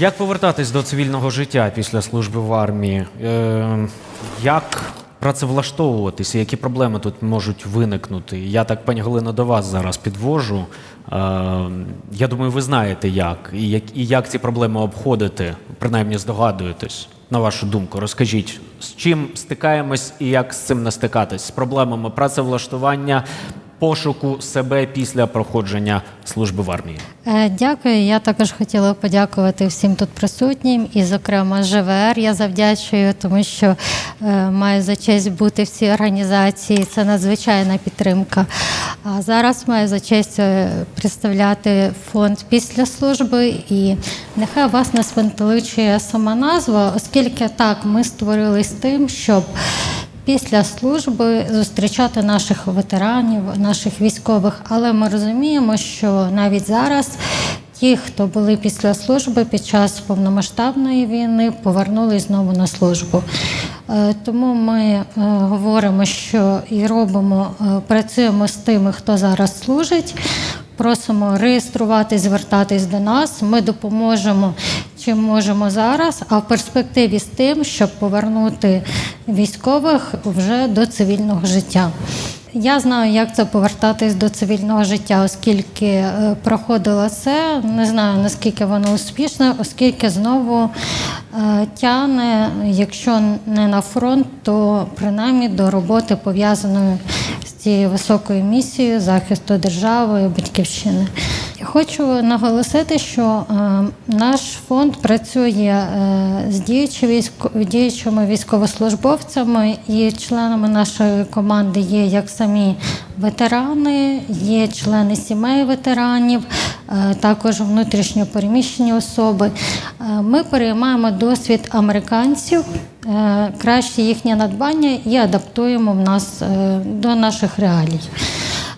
Як повертатись до цивільного життя після служби в армії? Е, як працевлаштовуватися? Які проблеми тут можуть виникнути? Я так, пані Галино, до вас зараз підвожу. Е, я думаю, ви знаєте як. І, як. і як ці проблеми обходити, принаймні здогадуєтесь. На вашу думку, розкажіть, з чим стикаємось і як з цим не стикатись? З проблемами працевлаштування, пошуку себе після проходження служби в армії. Е, Дякую. Я також хотіла подякувати всім тут присутнім, і, зокрема, ЖВР я завдячую, тому що е, маю за честь бути в цій організації. Це надзвичайна підтримка. А зараз маю за честь е, представляти фонд після служби, і нехай вас не спантеличує сама назва, оскільки так ми створились тим, щоб після служби зустрічати наших ветеранів, наших військових. Але ми розуміємо, що навіть зараз ті, хто були після служби під час повномасштабної війни, повернулись знову на службу. Е, Тому ми е, говоримо, що і робимо, е, працюємо з тими, хто зараз служить. Просимо реєструвати, звертатись до нас. Ми допоможемо чим можемо зараз, а в перспективі з тим, щоб повернути військових вже до цивільного життя. Я знаю, як це повертатись до цивільного життя, оскільки е, проходила це. Не знаю наскільки воно успішне, оскільки знову е, тягне, якщо не на фронт, то принаймні до роботи пов'язаної з цією високою місією захисту держави, батьківщини. Хочу наголосити, що е, наш фонд працює е, з діючими військовослужбовцями і членами нашої команди є як самі ветерани, є члени сімей ветеранів, е, також внутрішньо переміщені особи. Ми переймаємо досвід американців, краще їхнє надбання і адаптуємо в нас до наших реалій.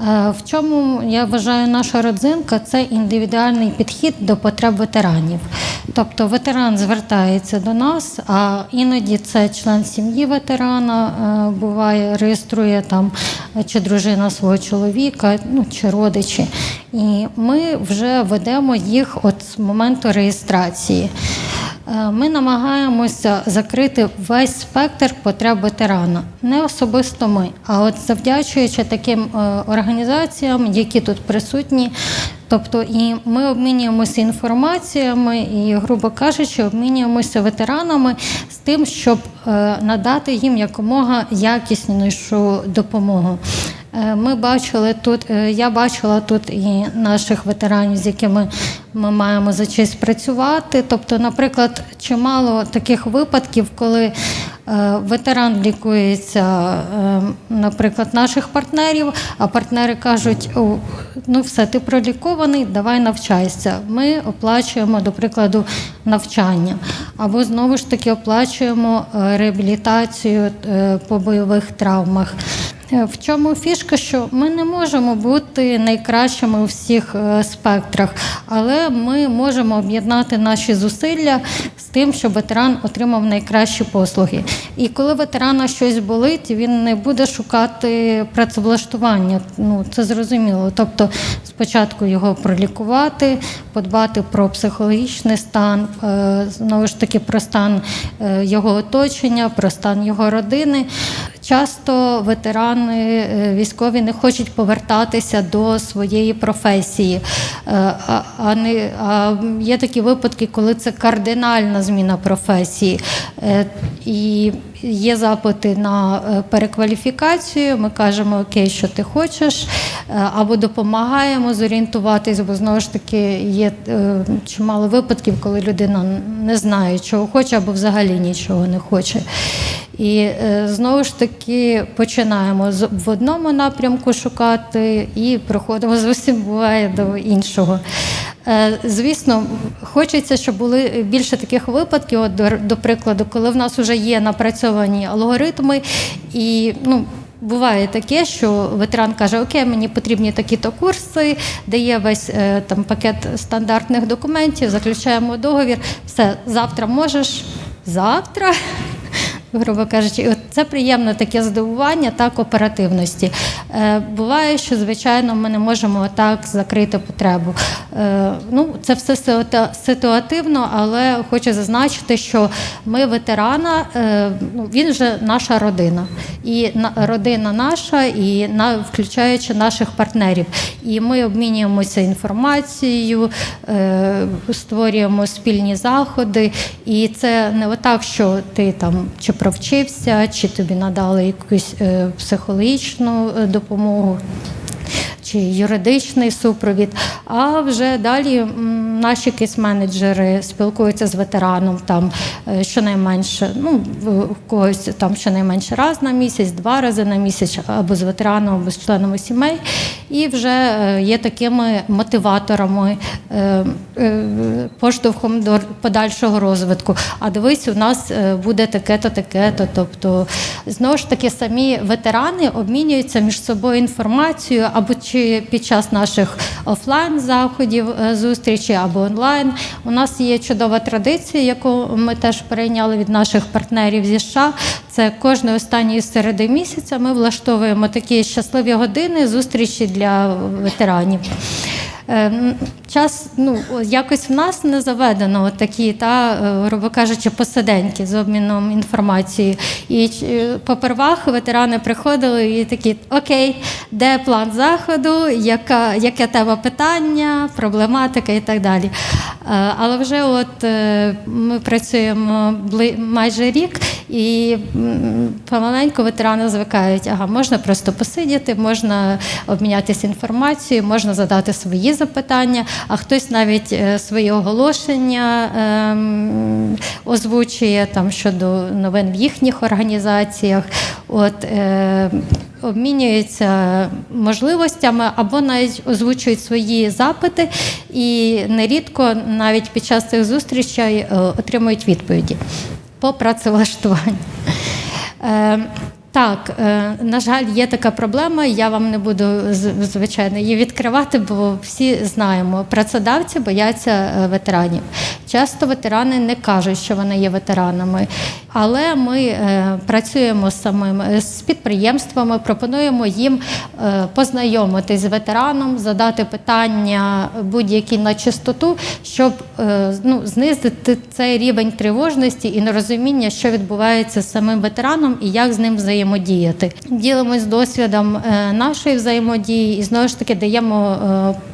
Е, В чому я вважаю наша родзинка це індивідуальний підхід до потреб ветеранів. Тобто ветеран звертається до нас, а іноді це член сім'ї ветерана е, буває, реєструє там е, чи дружина свого чоловіка, ну чи родичі. І ми вже ведемо їх от з моменту реєстрації. Е, Ми намагаємося закрити весь спектр потреб ветерана. Не особисто ми, а от завдячуючи таким е, організаціям, які тут присутні. Тобто, і ми обмінюємося інформаціями і, грубо кажучи, обмінюємося ветеранами з тим, щоб е, надати їм якомога якіснішу допомогу. Е, Ми бачили тут, е, я бачила тут і наших ветеранів, з якими ми маємо за честь працювати. Тобто, наприклад, чимало таких випадків, коли е, ветеран лікується, наприклад, наших партнерів, а партнери кажуть: ну все, ти пролікований, давай навчайся. Ми оплачуємо, до прикладу, навчання. Або знову ж таки оплачуємо реабілітацію по бойових травмах. Е, В чому фішка, що ми не можемо бути найкращими у всіх е, спектрах, але ми можемо об'єднати наші зусилля з тим, щоб ветеран отримав найкращі послуги. І коли ветерана щось болить, він не буде шукати працевлаштування. Ну це зрозуміло. Тобто, спочатку його пролікувати, подбати про психологічний стан, е, знову ж таки про стан його оточення, про стан його родини. Часто ветерани е, військові не хочуть повертатися до своєї професії. Е, А, не, а є такі випадки, коли це кардинальна зміна професії. Е, І є запити на перекваліфікацію. Ми кажемо, окей, що ти хочеш, або допомагаємо зорієнтуватись, бо знову ж таки є чимало випадків, коли людина не знає, чого хоче, або взагалі нічого не хоче. І е, знову ж таки починаємо в одному напрямку шукати і проходимо зовсім буває до іншого. Е, Звісно, хочеться, щоб були більше таких випадків. От, до, до прикладу, коли в нас вже є напрацьовані алгоритми, і ну. Буває таке, що ветеран каже: Окей, мені потрібні такі-то курси, дає весь е, там пакет стандартних документів, заключаємо договір. Все, завтра можеш. Завтра грубо кажучи, от це приємне таке здивування так оперативності. Е, буває, що звичайно ми не можемо так закрити потребу. Е, ну, це все ситуативно, але хочу зазначити, що ми ветерана, е, ну, він вже наша родина. І на, родина наша, і на, включаючи наших партнерів. І ми обмінюємося інформацією, е, створюємо спільні заходи. І це не отак, що ти там чи провчився, чи тобі надали якусь е, психологічну е, допомогу чи юридичний супровід. А вже далі наші кейс-менеджери спілкуються з ветераном там е, щонайменше, ну в когось там щонайменше раз на місяць, два рази на місяць, або з ветераном, або з членами сімей. І вже е, є такими мотиваторами, е, е, поштовхом до подальшого розвитку. А дивись, у нас буде таке-то, таке-то. Тобто, знову ж таки, самі ветерани обмінюються між собою інформацією або чи під час наших офлайн заходів зустрічі або онлайн. У нас є чудова традиція, яку ми теж перейняли від наших партнерів зі США. Це кожної останньої середи місяця ми влаштовуємо такі щасливі години зустрічі для ветеранів. Час ну якось в нас не заведено такі, та е, грубо кажучи, посиденьки з обміном інформацією. І е, попервах ветерани приходили і такі: Окей, де план заходу, яка яке тема питання, проблематика і так далі. Е, Але вже от ми працюємо майже рік, і помаленьку ветерани звикають, ага, можна просто посидіти, можна обмінятися інформацією, можна задати свої запитання, а хтось навіть е, свої оголошення ем, озвучує там щодо новин в їхніх організаціях. От, е, обмінюються можливостями або навіть озвучують свої запити, і нерідко навіть під час цих зустрічей е, отримують відповіді по працевлаштуванню. Так, е, на жаль, є така проблема. Я вам не буду звичайно її відкривати, бо всі знаємо, працедавці бояться е, ветеранів. Часто ветерани не кажуть, що вони є ветеранами, але ми е, працюємо самим е, з підприємствами, пропонуємо їм е, познайомитись з ветераном, задати питання будь-які на чистоту, щоб е, ну, знизити цей рівень тривожності і нерозуміння, що відбувається з самим ветераном і як з ним взаємодіяти. Ділимось досвідом е, нашої взаємодії і знову ж таки даємо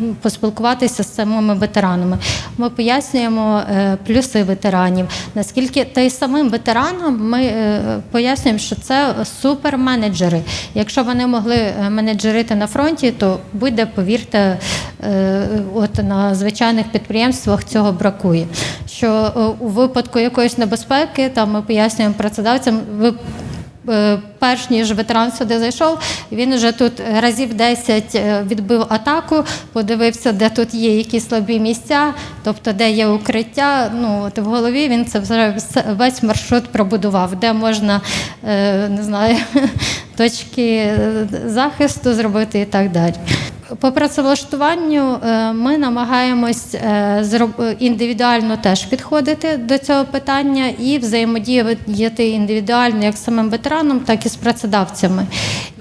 е, поспілкуватися з самими ветеранами. Ми пояснюємо е, плюси ветеранів. Наскільки та й самим ветеранам ми е, пояснюємо, що це суперменеджери. Якщо вони могли е, менеджерити на фронті, то буде, повірте, от на звичайних підприємствах цього бракує. Що у випадку якоїсь небезпеки, там ми пояснюємо працедавцям, ви Перш ніж ветеран сюди зайшов, він вже тут разів 10 е, відбив атаку, подивився, де тут є якісь слабі місця, тобто де є укриття. Ну от в голові він це вже весь маршрут пробудував, де можна е, не знаю, точки е, захисту зробити і так далі. По працевлаштуванню е, ми намагаємось е, індивідуально теж підходити до цього питання і взаємодіяти індивідуально як з самим ветераном, так і з працедавцями.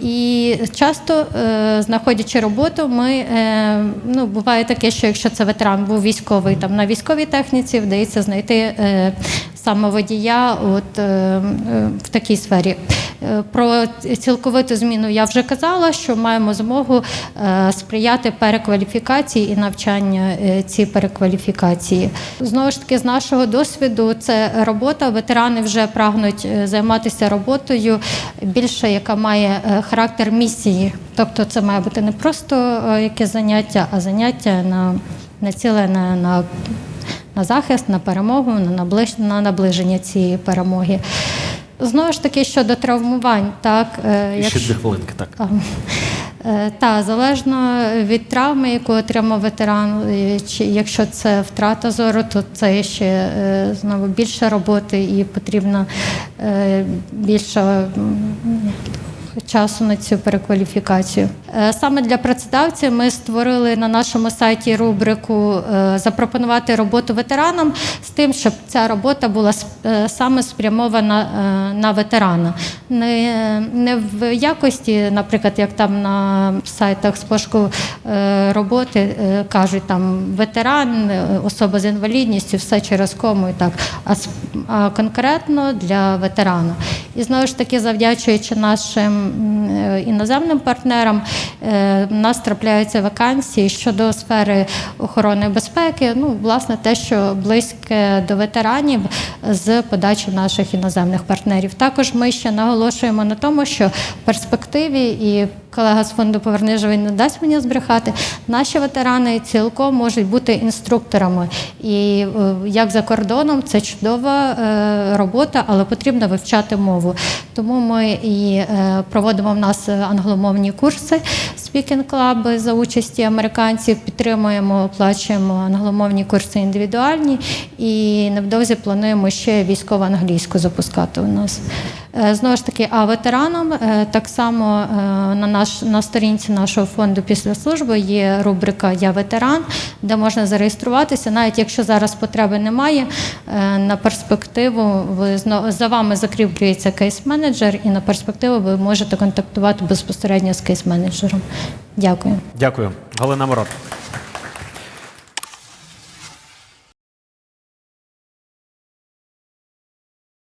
І часто, е, знаходячи роботу, ми ну буває таке, що якщо це ветеран був військовий там на військовій техніці, вдається знайти саме водія от, в такій сфері. Е, Про цілковиту зміну я вже казала, що маємо змогу е, сприяти перекваліфікації і навчання е, цій перекваліфікації. Знову ж таки, з нашого досвіду, це робота. Ветерани вже прагнуть займатися роботою більше, яка має характер місії. Тобто, це має бути не просто е, якесь заняття, а заняття на націлене на, на захист, на перемогу, на наближення цієї перемоги. Знову ж таки, щодо травмувань, так е, І ще якщо- дві хвилинки, так. е, Та залежно від травми, яку отримав ветеран, е, чи якщо це втрата зору, то це ще е, знову більше роботи і потрібна е, більша м, часу на цю перекваліфікацію. Е, Саме для працедавців ми створили на нашому сайті рубрику е, Запропонувати роботу ветеранам з тим, щоб ця робота була е, саме спрямована на ветерана. Не, не в якості, наприклад, як там на сайтах з пошуку роботи кажуть, там ветеран, особа з інвалідністю, все через кому і так, а конкретно для ветерана. І знову ж таки, завдячуючи нашим іноземним партнерам, е, в нас трапляються вакансії щодо сфери охорони безпеки. Ну, власне, те, що близьке до ветеранів з подачі наших іноземних партнерів. Також ми ще наголошуємо на тому, що в перспективі і колега з фонду Поверни живий не дасть мені збрехати. Наші ветерани цілком можуть бути інструкторами. І е, як за кордоном, це чудова е, робота, але потрібно вивчати мову. Тому ми і е, проводимо в нас англомовні курси Speaking Club за участі американців. Підтримуємо, оплачуємо англомовні курси індивідуальні і невдовзі плануємо ще військово англійську запускати у нас. Е, Знову ж таки, а ветеранам е, так само е, на наш на сторінці нашого фонду після служби є рубрика Я ветеран, де можна зареєструватися, навіть якщо зараз потреби немає. На перспективу ви за вами закріплюється кейс-менеджер, і на перспективу ви можете контактувати безпосередньо з кейс-менеджером. Дякую. Дякую, Галина Мород.